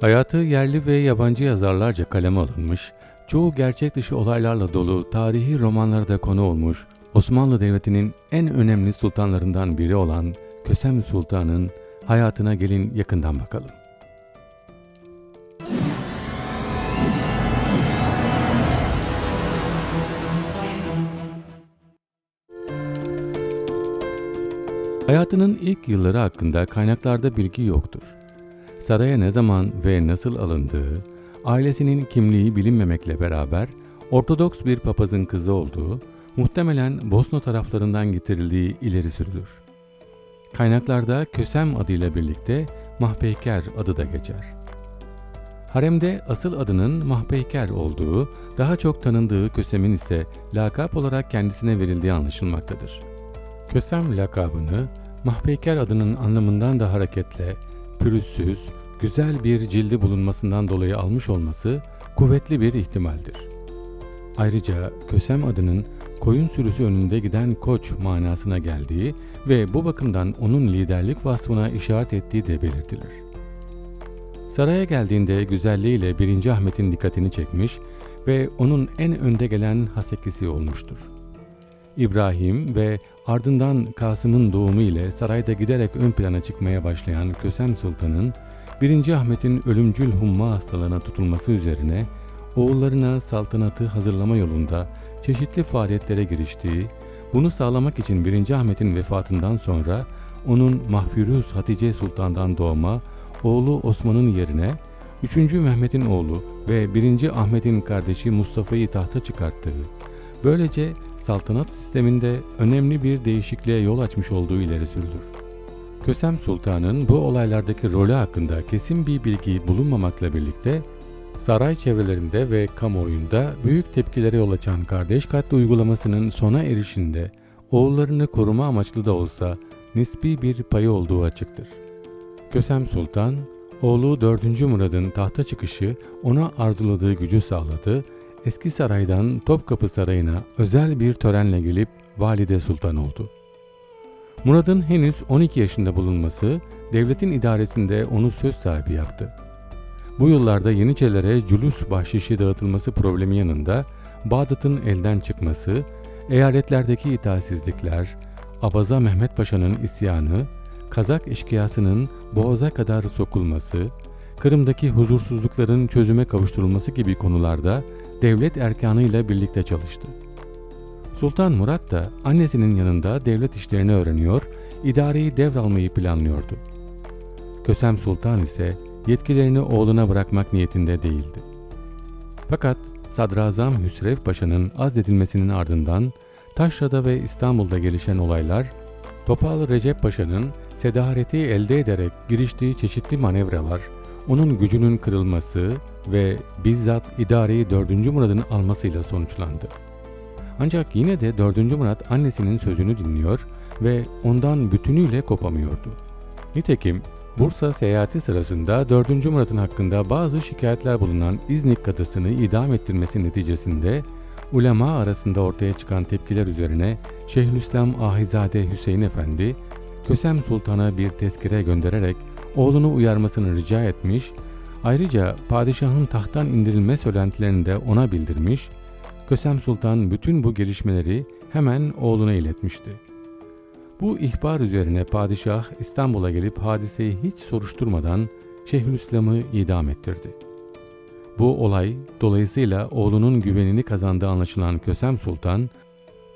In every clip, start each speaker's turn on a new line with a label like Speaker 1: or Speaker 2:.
Speaker 1: Hayatı yerli ve yabancı yazarlarca kaleme alınmış, çoğu gerçek dışı olaylarla dolu tarihi romanlarda konu olmuş, Osmanlı Devleti'nin en önemli sultanlarından biri olan Kösem Sultan'ın hayatına gelin yakından bakalım. Hayatının ilk yılları hakkında kaynaklarda bilgi yoktur. Saraya ne zaman ve nasıl alındığı, ailesinin kimliği bilinmemekle beraber Ortodoks bir papazın kızı olduğu, muhtemelen Bosna taraflarından getirildiği ileri sürülür. Kaynaklarda Kösem adıyla birlikte Mahpeyker adı da geçer. Haremde asıl adının Mahpeyker olduğu, daha çok tanındığı Kösem'in ise lakap olarak kendisine verildiği anlaşılmaktadır. Kösem lakabını Mahpeyker adının anlamından da hareketle pürüzsüz, güzel bir cildi bulunmasından dolayı almış olması kuvvetli bir ihtimaldir. Ayrıca Kösem adının koyun sürüsü önünde giden koç manasına geldiği ve bu bakımdan onun liderlik vasfına işaret ettiği de belirtilir. Saraya geldiğinde güzelliğiyle 1. Ahmet'in dikkatini çekmiş ve onun en önde gelen hasekisi olmuştur. İbrahim ve ardından Kasım'ın doğumu ile sarayda giderek ön plana çıkmaya başlayan Kösem Sultan'ın 1. Ahmet'in ölümcül humma hastalığına tutulması üzerine oğullarına saltanatı hazırlama yolunda çeşitli faaliyetlere giriştiği, bunu sağlamak için 1. Ahmet'in vefatından sonra onun Mahfiruz Hatice Sultan'dan doğma oğlu Osman'ın yerine 3. Mehmet'in oğlu ve 1. Ahmet'in kardeşi Mustafa'yı tahta çıkarttığı, böylece saltanat sisteminde önemli bir değişikliğe yol açmış olduğu ileri sürülür. Kösem Sultan'ın bu olaylardaki rolü hakkında kesin bir bilgi bulunmamakla birlikte saray çevrelerinde ve kamuoyunda büyük tepkilere yol açan kardeş katli uygulamasının sona erişinde oğullarını koruma amaçlı da olsa nispi bir payı olduğu açıktır. Kösem Sultan, oğlu 4. Murad'ın tahta çıkışı ona arzuladığı gücü sağladı Eski saraydan Topkapı Sarayı'na özel bir törenle gelip valide sultan oldu. Murad'ın henüz 12 yaşında bulunması devletin idaresinde onu söz sahibi yaptı. Bu yıllarda Yeniçelere cülüs bahşişi dağıtılması problemi yanında Bağdat'ın elden çıkması, eyaletlerdeki itaatsizlikler, Abaza Mehmet Paşa'nın isyanı, Kazak eşkıyasının boğaza kadar sokulması, Kırım'daki huzursuzlukların çözüme kavuşturulması gibi konularda devlet erkanıyla birlikte çalıştı. Sultan Murat da annesinin yanında devlet işlerini öğreniyor, idareyi devralmayı planlıyordu. Kösem Sultan ise yetkilerini oğluna bırakmak niyetinde değildi. Fakat Sadrazam Hüsrev Paşa'nın azledilmesinin ardından Taşra'da ve İstanbul'da gelişen olaylar, Topal Recep Paşa'nın sedahareti elde ederek giriştiği çeşitli manevralar, onun gücünün kırılması ve bizzat idareyi 4. Murad'ın almasıyla sonuçlandı. Ancak yine de 4. Murat annesinin sözünü dinliyor ve ondan bütünüyle kopamıyordu. Nitekim Bursa seyahati sırasında 4. Murat'ın hakkında bazı şikayetler bulunan İznik kadısını idam ettirmesi neticesinde ulema arasında ortaya çıkan tepkiler üzerine Şeyhülislam Ahizade Hüseyin Efendi, Kösem Sultan'a bir tezkire göndererek oğlunu uyarmasını rica etmiş, ayrıca padişahın tahttan indirilme söylentilerini de ona bildirmiş, Kösem Sultan bütün bu gelişmeleri hemen oğluna iletmişti. Bu ihbar üzerine padişah İstanbul'a gelip hadiseyi hiç soruşturmadan Şeyhülislam'ı idam ettirdi. Bu olay dolayısıyla oğlunun güvenini kazandığı anlaşılan Kösem Sultan,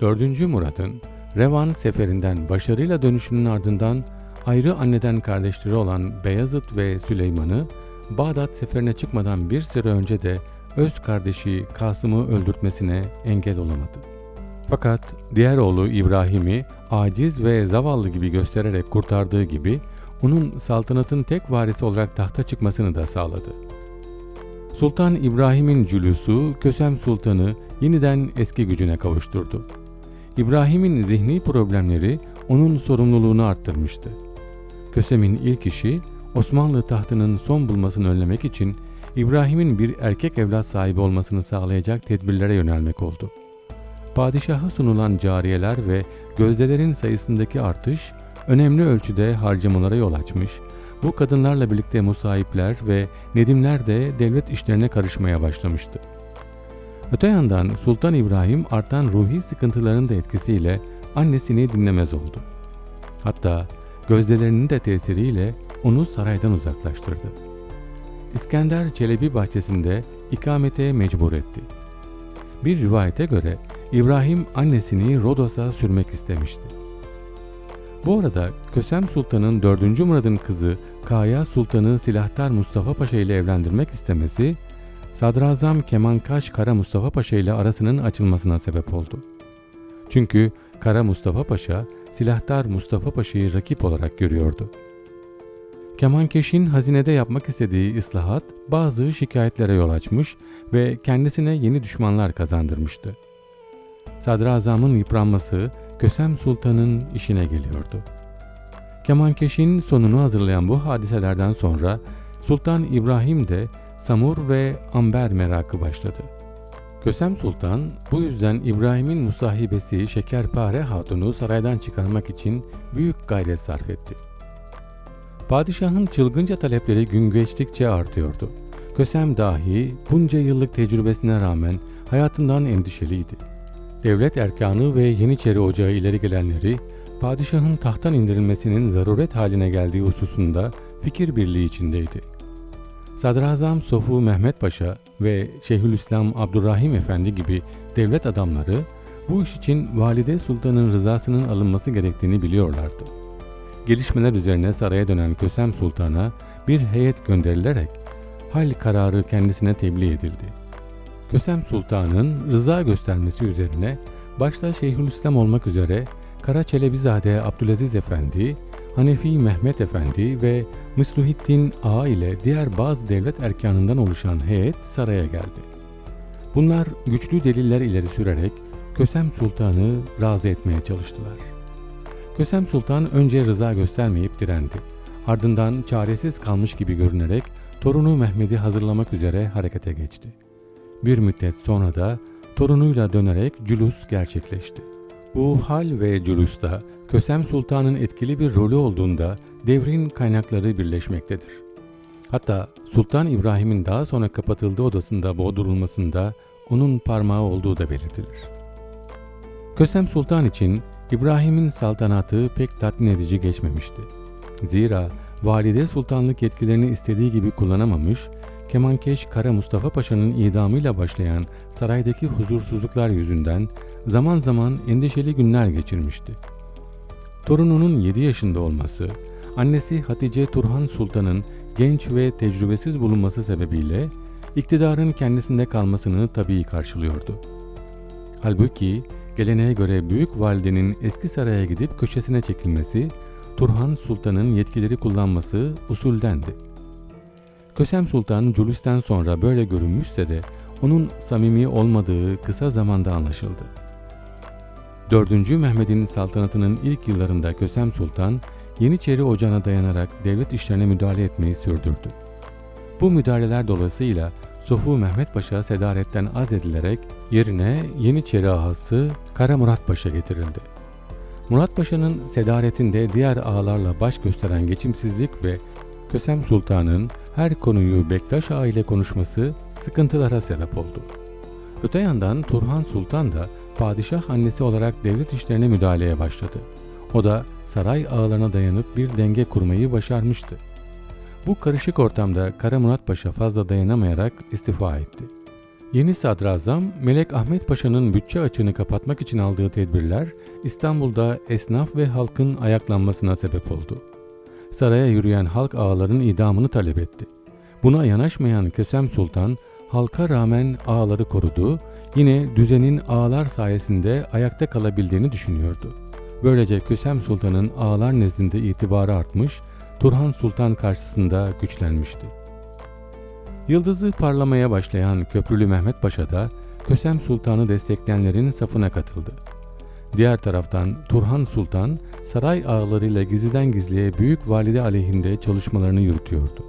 Speaker 1: 4. Murat'ın Revan seferinden başarıyla dönüşünün ardından ayrı anneden kardeşleri olan Beyazıt ve Süleyman'ı Bağdat seferine çıkmadan bir süre önce de öz kardeşi Kasım'ı öldürtmesine engel olamadı. Fakat diğer oğlu İbrahim'i aciz ve zavallı gibi göstererek kurtardığı gibi onun saltanatın tek varisi olarak tahta çıkmasını da sağladı. Sultan İbrahim'in cülüsü Kösem Sultan'ı yeniden eski gücüne kavuşturdu. İbrahim'in zihni problemleri onun sorumluluğunu arttırmıştı. Kösem'in ilk işi Osmanlı tahtının son bulmasını önlemek için İbrahim'in bir erkek evlat sahibi olmasını sağlayacak tedbirlere yönelmek oldu. Padişaha sunulan cariyeler ve gözdelerin sayısındaki artış önemli ölçüde harcamalara yol açmış, Bu kadınlarla birlikte musahipler ve nedimler de devlet işlerine karışmaya başlamıştı. Öte yandan Sultan İbrahim artan ruhi sıkıntıların da etkisiyle annesini dinlemez oldu. Hatta gözdelerinin de tesiriyle onu saraydan uzaklaştırdı. İskender Çelebi bahçesinde ikamete mecbur etti. Bir rivayete göre İbrahim annesini Rodos'a sürmek istemişti. Bu arada Kösem Sultan'ın 4. Murad'ın kızı Kaya Sultan'ı Silahtar Mustafa Paşa ile evlendirmek istemesi, Sadrazam Kemankaş Kara Mustafa Paşa ile arasının açılmasına sebep oldu. Çünkü Kara Mustafa Paşa, Silahtar Mustafa Paşa'yı rakip olarak görüyordu. Kemankeş'in hazinede yapmak istediği ıslahat bazı şikayetlere yol açmış ve kendisine yeni düşmanlar kazandırmıştı. Sadrazamın yıpranması Kösem Sultan'ın işine geliyordu. Kemankeş'in sonunu hazırlayan bu hadiselerden sonra Sultan İbrahim de Samur ve Amber merakı başladı. Kösem Sultan bu yüzden İbrahim'in musahibesi Şekerpare Hatun'u saraydan çıkarmak için büyük gayret sarf etti. Padişahın çılgınca talepleri gün geçtikçe artıyordu. Kösem dahi bunca yıllık tecrübesine rağmen hayatından endişeliydi. Devlet erkanı ve Yeniçeri Ocağı ileri gelenleri padişahın tahttan indirilmesinin zaruret haline geldiği hususunda fikir birliği içindeydi. Sadrazam Sofu Mehmet Paşa ve Şeyhülislam Abdurrahim Efendi gibi devlet adamları bu iş için Valide Sultan'ın rızasının alınması gerektiğini biliyorlardı. Gelişmeler üzerine saraya dönen Kösem Sultan'a bir heyet gönderilerek hal kararı kendisine tebliğ edildi. Kösem Sultan'ın rıza göstermesi üzerine başta Şeyhülislam olmak üzere Kara Çelebizade Abdülaziz Efendi, Hanefi Mehmet Efendi ve Müsluhittin Ağa ile diğer bazı devlet erkanından oluşan heyet saraya geldi. Bunlar güçlü deliller ileri sürerek Kösem Sultan'ı razı etmeye çalıştılar. Kösem Sultan önce rıza göstermeyip direndi. Ardından çaresiz kalmış gibi görünerek torunu Mehmet'i hazırlamak üzere harekete geçti. Bir müddet sonra da torunuyla dönerek cülus gerçekleşti. Bu hal ve cülusta Kösem Sultan'ın etkili bir rolü olduğunda devrin kaynakları birleşmektedir. Hatta Sultan İbrahim'in daha sonra kapatıldığı odasında boğdurulmasında onun parmağı olduğu da belirtilir. Kösem Sultan için İbrahim'in saltanatı pek tatmin edici geçmemişti. Zira valide sultanlık yetkilerini istediği gibi kullanamamış, Kemankeş Kara Mustafa Paşa'nın idamıyla başlayan saraydaki huzursuzluklar yüzünden zaman zaman endişeli günler geçirmişti. Torununun 7 yaşında olması, annesi Hatice Turhan Sultan'ın genç ve tecrübesiz bulunması sebebiyle iktidarın kendisinde kalmasını tabii karşılıyordu. Halbuki geleneğe göre büyük validenin eski saraya gidip köşesine çekilmesi, Turhan Sultan'ın yetkileri kullanması usuldendi. Kösem Sultan Culus'tan sonra böyle görünmüşse de onun samimi olmadığı kısa zamanda anlaşıldı. 4. Mehmet'in saltanatının ilk yıllarında Kösem Sultan, Yeniçeri Ocağı'na dayanarak devlet işlerine müdahale etmeyi sürdürdü. Bu müdahaleler dolayısıyla Sofu Mehmet Paşa sedaretten azledilerek yerine Yeniçeri ağası Kara Murat Paşa getirildi. Murat Paşa'nın sedaretinde diğer ağalarla baş gösteren geçimsizlik ve Kösem Sultan'ın her konuyu Bektaş Ağa ile konuşması sıkıntılara sebep oldu. Öte yandan Turhan Sultan da padişah annesi olarak devlet işlerine müdahaleye başladı. O da saray ağlarına dayanıp bir denge kurmayı başarmıştı. Bu karışık ortamda Kara Murat Paşa fazla dayanamayarak istifa etti. Yeni sadrazam Melek Ahmet Paşa'nın bütçe açığını kapatmak için aldığı tedbirler İstanbul'da esnaf ve halkın ayaklanmasına sebep oldu. Saraya yürüyen halk ağaların idamını talep etti. Buna yanaşmayan Kösem Sultan halka rağmen ağaları korudu, yine düzenin ağalar sayesinde ayakta kalabildiğini düşünüyordu. Böylece Kösem Sultan'ın ağalar nezdinde itibarı artmış, Turhan Sultan karşısında güçlenmişti. Yıldızı parlamaya başlayan Köprülü Mehmet Paşa da Kösem Sultan'ı destekleyenlerin safına katıldı. Diğer taraftan Turhan Sultan saray ağalarıyla gizliden gizliye büyük valide aleyhinde çalışmalarını yürütüyordu.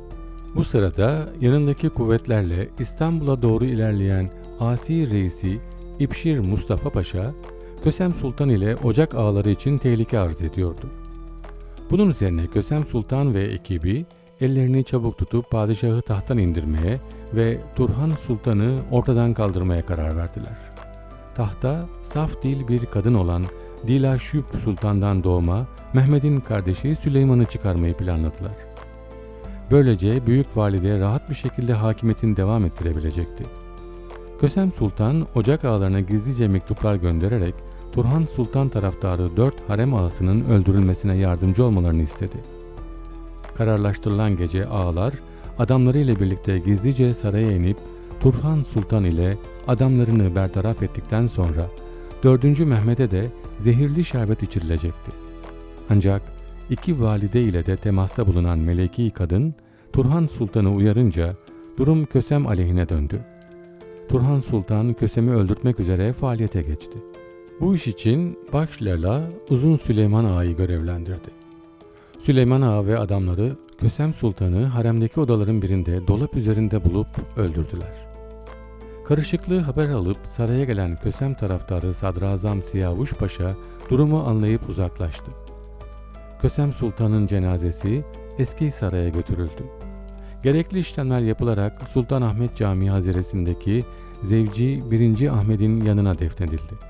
Speaker 1: Bu sırada yanındaki kuvvetlerle İstanbul'a doğru ilerleyen Asi Reisi İpşir Mustafa Paşa, Kösem Sultan ile Ocak ağaları için tehlike arz ediyordu. Bunun üzerine Kösem Sultan ve ekibi ellerini çabuk tutup padişahı tahttan indirmeye ve Turhan Sultan'ı ortadan kaldırmaya karar verdiler. Tahta saf dil bir kadın olan Dilaşüp Sultan'dan doğma Mehmet'in kardeşi Süleyman'ı çıkarmayı planladılar. Böylece büyük valide rahat bir şekilde hakimiyetini devam ettirebilecekti. Kösem Sultan ocak ağalarına gizlice mektuplar göndererek Turhan Sultan taraftarı dört harem ağasının öldürülmesine yardımcı olmalarını istedi. Kararlaştırılan gece ağalar adamlarıyla birlikte gizlice saraya inip Turhan Sultan ile adamlarını bertaraf ettikten sonra 4. Mehmet'e de zehirli şerbet içirilecekti. Ancak iki valide ile de temasta bulunan meleki kadın Turhan Sultan'ı uyarınca durum Kösem aleyhine döndü. Turhan Sultan Kösem'i öldürtmek üzere faaliyete geçti. Bu iş için Başlala Uzun Süleyman Ağa'yı görevlendirdi. Süleyman Ağa ve adamları Kösem Sultan'ı haremdeki odaların birinde dolap üzerinde bulup öldürdüler. Karışıklığı haber alıp saraya gelen Kösem taraftarı Sadrazam Siyavuş Paşa durumu anlayıp uzaklaştı. Kösem Sultan'ın cenazesi eski saraya götürüldü. Gerekli işlemler yapılarak Sultan Ahmet Camii Haziresi'ndeki Zevci 1. Ahmet'in yanına defnedildi.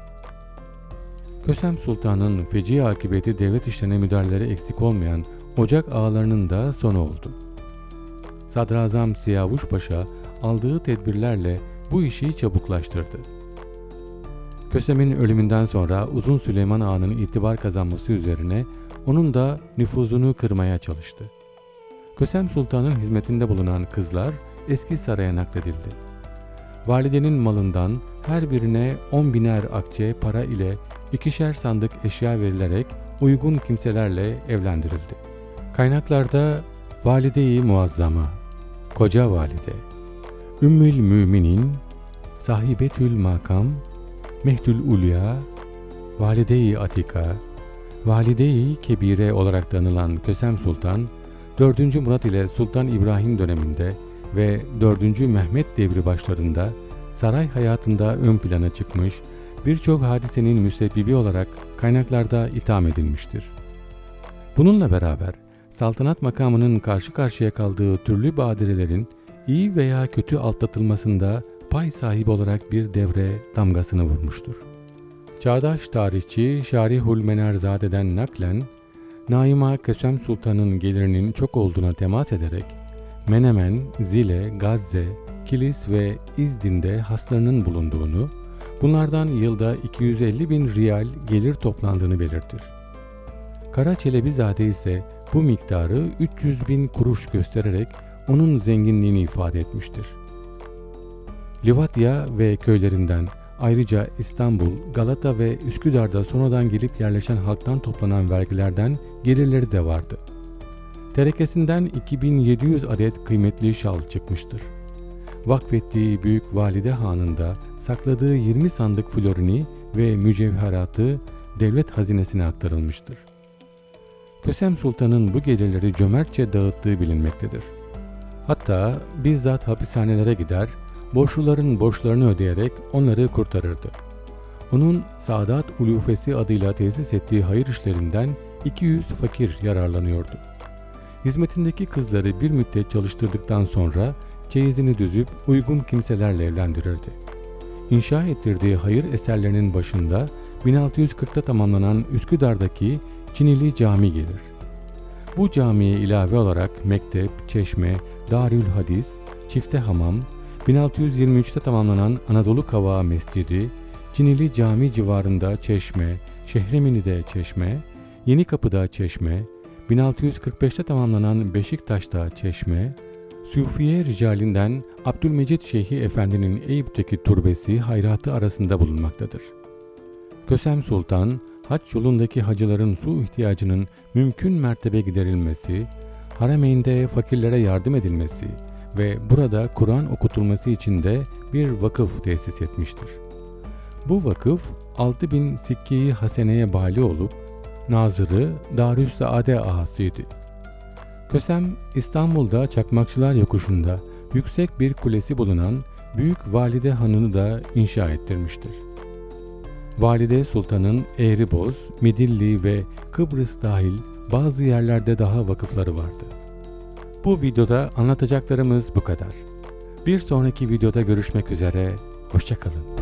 Speaker 1: Kösem Sultan'ın feci akıbeti devlet işlerine müdahaleleri eksik olmayan Ocak ağalarının da sonu oldu. Sadrazam Siyavuş Paşa aldığı tedbirlerle bu işi çabuklaştırdı. Kösem'in ölümünden sonra Uzun Süleyman Ağa'nın itibar kazanması üzerine onun da nüfuzunu kırmaya çalıştı. Kösem Sultan'ın hizmetinde bulunan kızlar eski saraya nakledildi. Validenin malından her birine on biner akçe para ile ikişer sandık eşya verilerek uygun kimselerle evlendirildi. Kaynaklarda Valide-i Muazzama, Koca Valide, Ümmül Müminin, Sahibetül Makam, Mehdül Ulya, Valide-i Atika, Valide-i Kebire olarak tanınan Kösem Sultan, 4. Murat ile Sultan İbrahim döneminde ve 4. Mehmet devri başlarında saray hayatında ön plana çıkmış, birçok hadisenin müsebbibi olarak kaynaklarda itham edilmiştir. Bununla beraber saltanat makamının karşı karşıya kaldığı türlü badirelerin iyi veya kötü atlatılmasında pay sahibi olarak bir devre damgasını vurmuştur. Çağdaş tarihçi Şarihul Menerzade'den naklen, Naima Kösem Sultan'ın gelirinin çok olduğuna temas ederek, Menemen, Zile, Gazze, Kilis ve İzdin'de haslarının bulunduğunu, bunlardan yılda 250 bin riyal gelir toplandığını belirtir. Kara Çelebizade ise bu miktarı 300 bin kuruş göstererek onun zenginliğini ifade etmiştir. Livatya ve köylerinden ayrıca İstanbul, Galata ve Üsküdar'da sonradan gelip yerleşen halktan toplanan vergilerden gelirleri de vardı. Terekesinden 2700 adet kıymetli şal çıkmıştır. Vakfettiği Büyük Valide Hanı'nda sakladığı 20 sandık florini ve mücevheratı devlet hazinesine aktarılmıştır. Kösem Sultan'ın bu gelirleri cömertçe dağıttığı bilinmektedir. Hatta bizzat hapishanelere gider, borçluların borçlarını ödeyerek onları kurtarırdı. Onun Sadat Ulufesi adıyla tesis ettiği hayır işlerinden 200 fakir yararlanıyordu. Hizmetindeki kızları bir müddet çalıştırdıktan sonra çeyizini düzüp uygun kimselerle evlendirirdi. İnşa ettirdiği hayır eserlerinin başında 1640'ta tamamlanan Üsküdar'daki Çinili Cami gelir. Bu camiye ilave olarak mektep, çeşme, Darül Hadis, çifte hamam, 1623'te tamamlanan Anadolu Kavağı Mescidi, Çinili Cami civarında çeşme, Şehremini'de çeşme, Yeni Kapı'da çeşme, 1645'te tamamlanan Beşiktaş'ta çeşme, Sufiye ricalinden Abdülmecit Şeyhi Efendi'nin Eyüp'teki turbesi hayratı arasında bulunmaktadır. Kösem Sultan, haç yolundaki hacıların su ihtiyacının mümkün mertebe giderilmesi, Haremeyn'de fakirlere yardım edilmesi ve burada Kur'an okutulması için de bir vakıf tesis etmiştir. Bu vakıf 6000 sikkeyi haseneye bali olup nazırı Darüssaade ağasıydı. Kösem İstanbul'da Çakmakçılar Yokuşu'nda yüksek bir kulesi bulunan Büyük Valide Hanı'nı da inşa ettirmiştir. Valide Sultan'ın Eğriboz, Midilli ve Kıbrıs dahil bazı yerlerde daha vakıfları vardı. Bu videoda anlatacaklarımız bu kadar. Bir sonraki videoda görüşmek üzere, hoşçakalın.